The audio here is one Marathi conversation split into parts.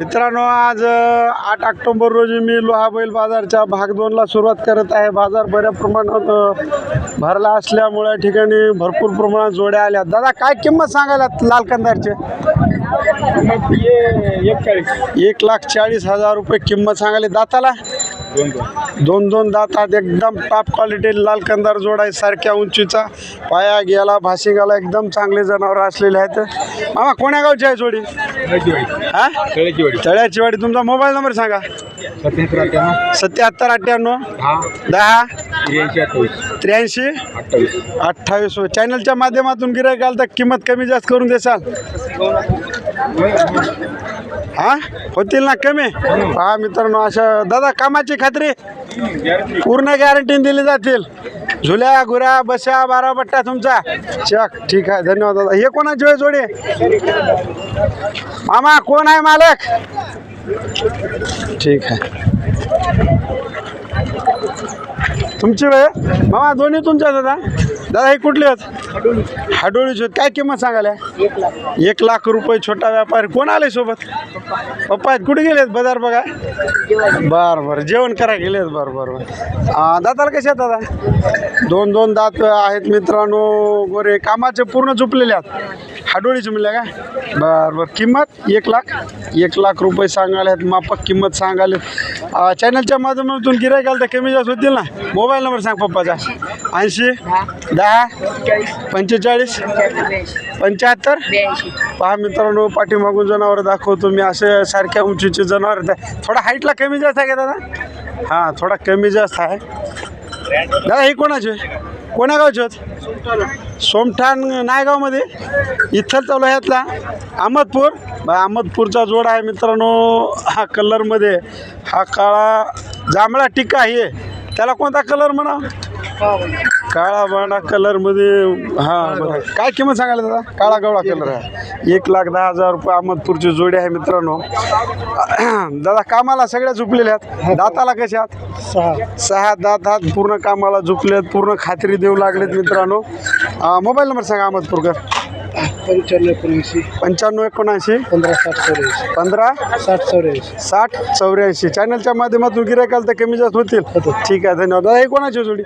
मित्रांनो आज आठ ऑक्टोबर रोजी मी लोहा बैल बाजारच्या भाग दोनला सुरुवात करत आहे. बाजार बऱ्या प्रमाणात भरला असल्यामुळे ठिकाणी भरपूर प्रमाणात जोड्या आल्या. दादा काय किंमत सांगायला लाल कंदारचे? एक लाख चाळीस हजार रुपये किंमत सांगायला. दाताला? दोन दोन दातात एकदम टॉप क्वालिटी लाल कंदार जोड आहे सारख्या उंचीचा. पाया गेला भाशिंगाला एकदम चांगले जनावर असलेले आहेत. मामा कोण्या गावची आहे जोडी? हा? तळ्याची वाडी. तुमचा मोबाईल नंबर सांगा. सत्याहत्तर अठ्ठ्याण्णव. दहा. त्र्याऐंशी अठ्ठावीस. चॅनलच्या माध्यमातून गिरायक आलं तर किंमत कमी जास्त करून देसाल. हा? होतील ना कमी? हा. मित्रांनो अशा दादा कामाची खात्री पूर्ण गॅरंटी दिली जातील. झुल्या गुऱ्या बस्या बारा बट्टा तुमचा. चक ठीक आहे धन्यवाद दादा. हे कोणाची वेळ जोडी? मामा कोण आहे मालक? ठीक आहे. तुमची वेळ मामा दोन्ही तुमच्या दादा. दादा हे कुठले आहेत? हाडोळीचे काय किंमत सांगायला? एक लाख रुपये छोटा व्यापारी. कोण आले सोबत? पप्पा आहेत. कुठे गेलेत? बाजार बघा. बर बर. जेवण करा गेलेत. बर बर बर. दाताला कसे आहेत दादा? दोन दोन दात आहेत मित्रांनो. गोरे कामाचे पूर्ण झुपलेले आहेत. हाडोळीचे म्हणले का बर बर. किंमत? एक लाख? एक लाख रुपये सांगाले आहेत माफक किंमत सांगाले चॅनलच्या माध्यमातून गिरायक आलं तर कमी जास्त होतील ना? मोबाईल नंबर सांग पप्पाचा. ऐंशी दहा पंचेचाळीस पंच्याहत्तर? पहा मित्रांनो पाठीमागून जनावर दाखवतो मी. असे सारख्या उंचीचे जनावर थोडा हाईटला कमी जास्त आहे का दादा? हां थोडा कमी जास्त आहे. दादा हे कोणाचे? कोण्या गावचे आहेत? सोमठाण नायगावमध्ये. इथं तालुक्यातला अहमदपूर. बा अहमदपूरचा जोड आहे मित्रांनो. हा कलरमध्ये. हा काळा जांभळा टिक्का आहे. त्याला कोणता कलर म्हणा काळा बांडा कलरमध्ये हां काय किंमत सांगायला दादा? काळा गवळा कलर आहे. एक लाख दहा हजार रुपये अहमदपूरची जोडी आहे मित्रांनो. दादा कामाला सगळ्या झुपलेल्या आहेत. दाताला कशा आहात? सहा. सहा दात हात पूर्ण कामाला झुपलेत पूर्ण खात्री देऊ लागलेत मित्रांनो. मोबाईल नंबर सांगा अहमदपूरकर. पंच्याण्णव एकोणऐंशी. पंच्याण्णव एकोणऐंशी. पंधरा साठ चौऱ्याऐंशी. पंधरा साठ चौऱ्याऐंशी. साठ चौऱ्याऐंशी. चॅनलच्या माध्यमातून गिरायकाल तर कमी जास्त होतील. ठीक आहे धन्यवाद. दादा हे कोणाची जोडी?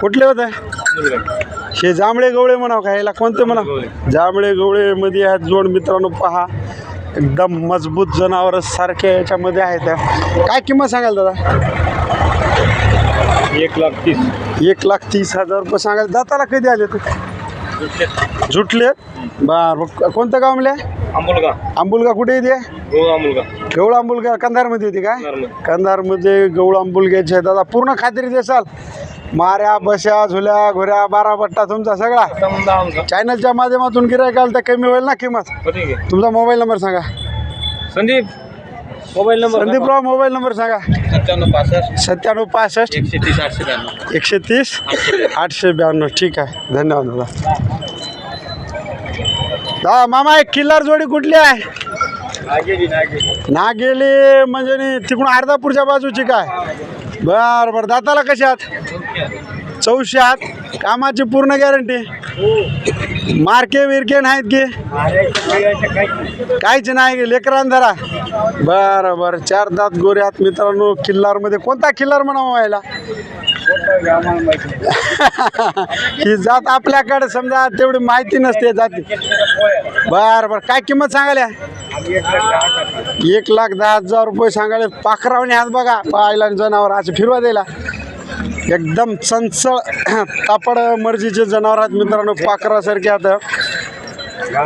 कुठले होते? हे जांभळे गवळे म्हणाव का? याला कोणते म्हणा जांभळे गवळे. मध्ये आहेत जोड मित्रांनो पहा. एकदम मजबूत जनावर सारखे याच्यामध्ये आहेत. काय किंमत सांगाल दादा? एक लाख तीस. एक लाख तीस हजार रुपये सांगाल. दाताला कधी आले ते? झुटले बर कोणतं गाव म्हणले? अमोलगा आंबुलगा कुठे येते? हो अमोलगा गवळ आंबुलगा कंधारमध्ये येते काय? कंधारमध्ये. गवळ आंबुलग्याचे दादा पूर्ण खात्री देसाल? माऱ्या बश्या झुल्या घुऱ्या बारा बट्टा तुमचा सगळा. आमचा चॅनलच्या माध्यमातून गिरायक आलं तर कमी होईल ना किंमत? ठीक आहे तुमचा मोबाईल नंबर सांगा. Sandeep mobile number Sandeeprao mobile number सांगा. सत्त्याण्णव पासष्ट. सत्त्याण्णव पासष्ट. एकशे तीस आठशे ब्याण्णव. एकशे तीस आठशे ब्याण्णव. ठीक आहे. धन्यवाद दादा. दादा मामा एक किल्लार जोडी कुठली आहे? नागेली म्हणजे नी तिकडून अर्धापूरच्या बाजूची काय? बर बर. दाताला कशात चौशे आत कामाची पूर्ण गॅरंटी मार्के विरके नाहीत की? काहीच नाही की. लेकरान धरा. बरं बरं. चार दात गोरे आत मित्रांनो. किल्लारमध्ये कोणता किल्लार म्हणावा व्हायला ही जात आपल्याकडे समजा तेवढी माहिती नसते जाती. बर बर. काय किंमत सांगाल्या एक लाख दहा हजार रुपये सांगायला. पाखरावणे हात बघा. पाहायला आणि जनावर असं फिरवा द्यायला. एकदम चंचळ तापड मर्जीचे जनावर आहेत मित्रांनो पाखरासारखे आता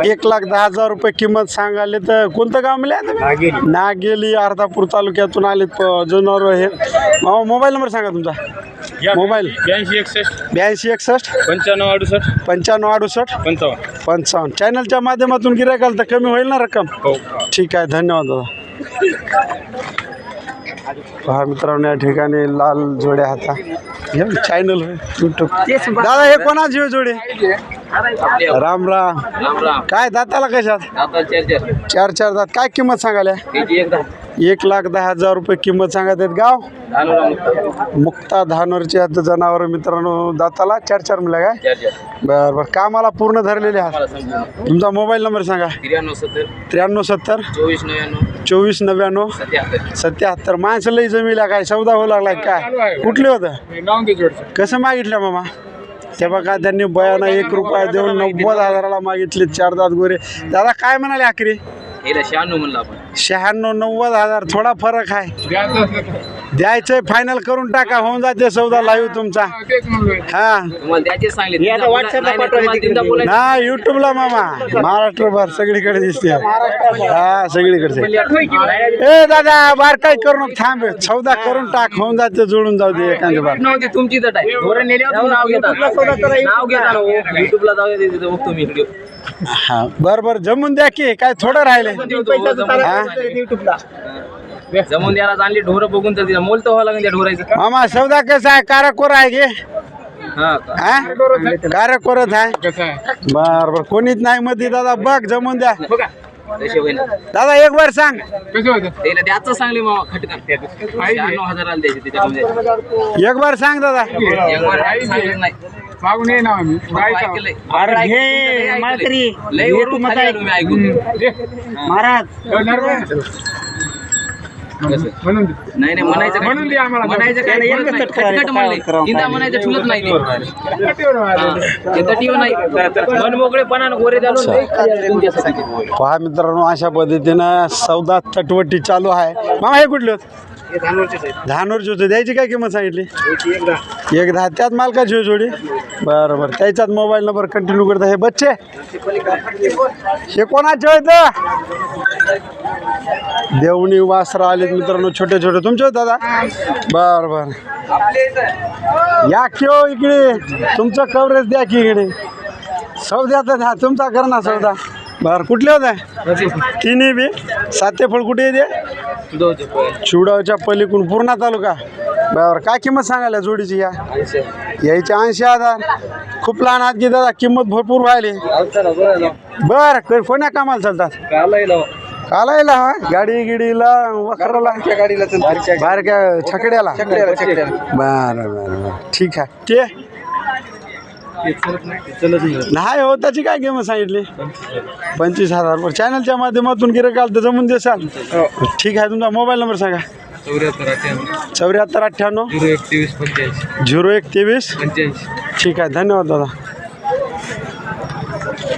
एक लाख दहा हजार रुपये किंमत सांगायले तर कोणतं गाव मिळालं नागेली. अर्धापूर तालुक्यातून आले जनावर हे. मोबाईल नंबर सांगा तुमचा. मोबाईल. ब्याऐंशी एकसष्ट. ब्याऐंशी एकसष्ट. पंच्याण्णव अडुसष्ट. पंच्याण्णव अडुसष्ट. पंचावन्न. पंचावन्न. चॅनलच्या माध्यमातून गिरायक आलं तर कमी होईल ना रक्कम? हो. ठीक आहे धन्यवाद दादा. पहा मित्रांनो या ठिकाणी लाल जोड्या हाता. चॅनल युट्यूब दादा हे कोणाची होय जोडी? राम राम. राम राम. काय दाताला कशात? आता चार चार. दात. काय किंमत सांगाल्या त्याची एकदा एक लाख दहा हजार रुपये किंमत सांगत आहेत. गाव? मुक्ता. धानोरचे आहेत जनावर मित्रांनो दाताला चार चार मिळाल्या काय? चार्जर बरं बरं. कामाला पूर्ण धरलेले आहात. मला समजून तुमचा मोबाईल नंबर सांगा. त्र्याण्णव सत्तर. त्र्याण्णव सत्तर. चोवीस नव्याण्णव. चोवीस नव्याण्णव. सत्याहत्तर. सत्याहत्तर. माणसं लई जमीला काय? सौदा होऊ लागलाय काय? कुठले होतं? कसं मागितलं मामा? ते बघा त्यांनी बयानं एक रुपया देऊन नव्वद हजाराला मागितले चार दात गोरे. दादा काय म्हणाले आखरी हिला शहाण्णव म्हणलं आपण. शहाण्णव नव्वद हजार थोडा फरक आहे. द्यायचंय फायनल करून टाका होऊन जाते सौदा लाईव्ह तुमचा. हा. ना युट्यूबला मामा. महाराष्ट्रभर सगळीकडे दिसते. हा सगळीकडे ए दादा बार काय करू नको थांब. सौदा करून टाक होऊन जाते जुळून जाऊ दे एखाद्या बार. तुमची व्हिडिओ हा. बर बर जमून द्या की काय थोडं राहिले. हा? जमून द्यायला चांगली ढोरं बघून तर तिला मोल तर व्हावं लागेल त्या ढोरायचं मामा सौदा कसा आहे? काराकोर आहे गे हा. का? हा काराकोरच आहे? बर बर. कोणीच नाही मध्ये दादा बघ जमून द्या. तसे होईना. दादा एक बार सांग. द्याचं सांगली मामा खटकन. शहाण्णव हजाराला द्यायचे त्याच्यामध्ये. एक बार सांग दादा. एक वर सांगितलं नाही. मागून ये ना आम्ही. भाऊ ऐकलंय. भाऊ ऐकलंय, लय ऐकलंय. लय वरून खाली आलो मी ऐकून. महाराज? म्हणून दे. नाही नाही म्हणायचं काय? म्हणून दे आम्हाला. म्हणायचं काय नाही, बोलत नाही. खटखट म्हणले इंदा म्हणायचं ठुलत नाही ते. कटीवर महाराज. हा. ते तटीवर नाही मन मोकळेपणानं गोरे घालून तुमच्यासाठी. पहा मित्रांनो अशा पद्धतीनं सौदा तटवटी चालू आहे मामा हे कुठले धानवरची होते द्यायची काय किंमत सांगितली एक दहा त्यात मालकाची हो जोडी बरं बरं त्याच्यात मोबाईल नंबर कंटिन्यू करता हे बच्चे हे कोणाचे होत देवणी वासरा आलेत मित्रांनो छोटे छोटे. तुमचे दादा? बर बर. या किओ हो इकडे? तुमचं कव्हरेज द्या की इकडे. सौद्याचा हा तुमचा कर ना सौदा. बरं कुठले होते? तिन्ही बी. सातेफळ कुठे येते चिवडावच्या पलीकडून पूर्णा तालुका. बरं काय किंमत सांगायला जोडीची या? ऐंशी. यायचे ऐंशी हजार. खूप लहान आहात की दादा किंमत भरपूर व्हायली बरं बर कोण्या कामाला चालतात? कालायला हा? गाडी गिडीला वखराला बारक्या छकड्याला. बरं बरं बरं. ठीक आहे. ते नाही हो त्याची काय किंमत सांगितली? पंचवीस हजार. बरं चॅनलच्या माध्यमातून गिरं काल तर जमून देसाल? ठीक आहे तुमचा मोबाईल नंबर सांगा. चौऱ्याहत्तर अठ्ठ्याण्णव. चौऱ्याहत्तर अठ्ठ्याण्णव. झिरो एक तेवीस पंच्याऐंशी. झिरो एक तेवीस पंच्याऐंशी. ठीक आहे धन्यवाद दादा.